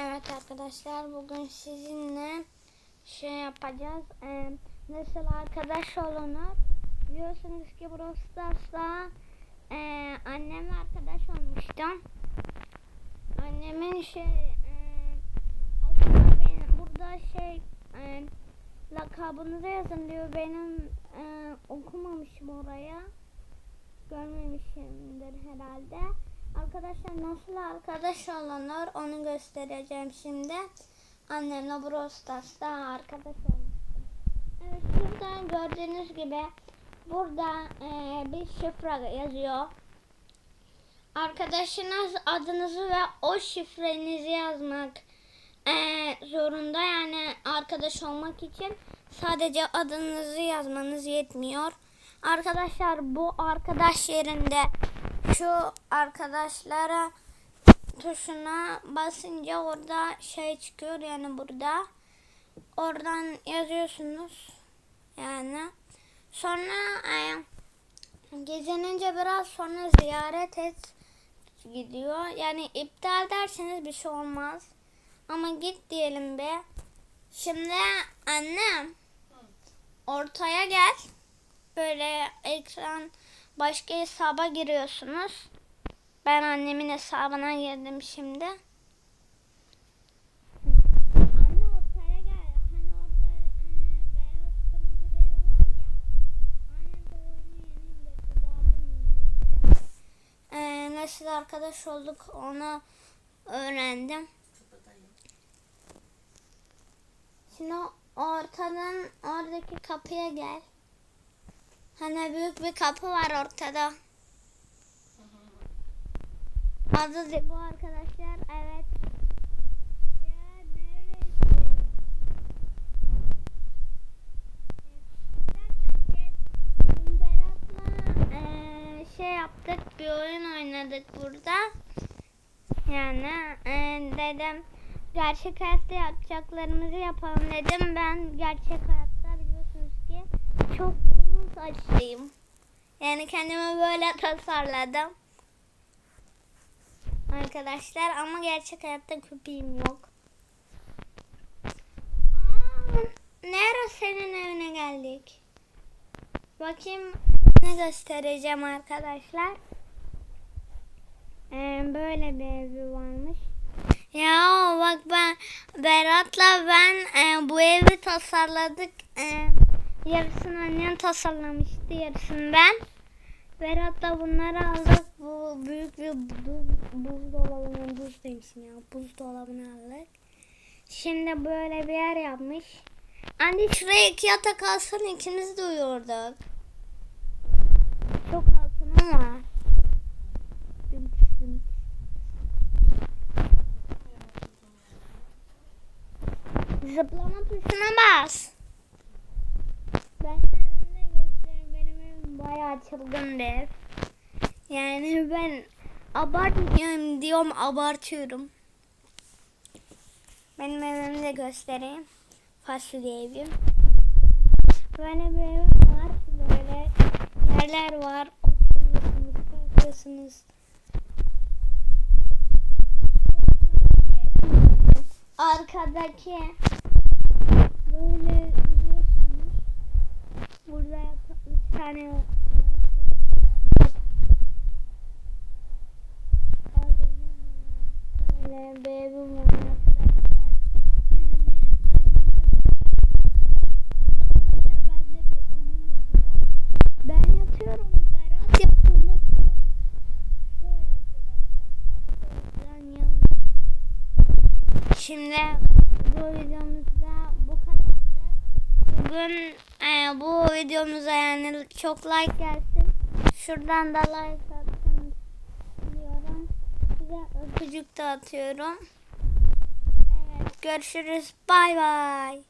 Evet arkadaşlar bugün sizinle şey yapacağız. Ee, nasıl arkadaş olunur? Biliyorsunuz ki Brawl Stars'ta e, annemle arkadaş olmuştum. Annemin şey e, aslında benim burada şey e, lakabınızı yazın diyor. Benim e, okumamışım oraya. Görmemişimdir herhalde. Arkadaşlar nasıl arkadaş olunur onu göstereceğim şimdi. Annemle Brawl Stars'ta arkadaş olmuştum. Evet şuradan gördüğünüz gibi burada e, bir şifre yazıyor. Arkadaşınız adınızı ve o şifrenizi yazmak e, zorunda. Yani arkadaş olmak için sadece adınızı yazmanız yetmiyor. Arkadaşlar bu arkadaş yerinde şu arkadaşlara tuşuna basınca orada şey çıkıyor yani burada. Oradan yazıyorsunuz. Yani sonra e, gezinince biraz sonra ziyaret et gidiyor. Yani iptal derseniz bir şey olmaz. Ama git diyelim be. Şimdi annem ortaya gel. Böyle ekran başka hesaba giriyorsunuz. Ben annemin hesabına girdim şimdi. Gel. Hani. E, nasıl arkadaş olduk onu öğrendim. Şimdi ortadan oradaki kapıya gel. Hani büyük bir kapı var ortada. Adı bu arkadaşlar. Evet. Ya neresi? Berat'la eee, şey yaptık. Bir oyun oynadık burada. Yani eee, dedim gerçek hayatta yapacaklarımızı yapalım dedim. Ben gerçek hayatta çok uzun saçlıyım. Yani kendimi böyle tasarladım. Arkadaşlar ama gerçek hayatta köpeğim yok. Aa, Nero senin evine geldik. Bakayım ne göstereceğim arkadaşlar. Ee, böyle bir evi varmış. Ya bak ben Berat'la ben e, bu evi tasarladık. E, yarısını annem tasarlamıştı, yarısını ben. Berat'la bunları aldık. Bu büyük bir buz, buzdolabını, buz demişim ya, buzdolabını aldık. Şimdi böyle bir yer yapmış. Anne şuraya iki yatak alsana ikimiz de uyurduk. Çok. Düm, düm. Zıplama tuşuna bas. Ben size göstereyim. Benim evim bayağı çılgın bir ev. Yani ben abartmıyorum diyorum abartıyorum. Benim evimi de göstereyim. Fasulye evim. Böyle bir evim var. Böyle yerler var. Oturuyorsunuz. Arkadaki böyle gidiyorsunuz. Burada üç tane e, Böyle bir evim var arkadaşlar. Arkadaşlar bende bir oyun modu var. Ben yatıyorum. Berat yattığında şu şöyle yatıyor arkadaşlar. Şuradan yan yatıyor. Şimdi bu videomuzda bu kadardı. Bugün e, bu videomuza yani çok like gelsin. Şuradan da like atın diyorum. Size öpücük de atıyorum. Evet görüşürüz. Bay bay.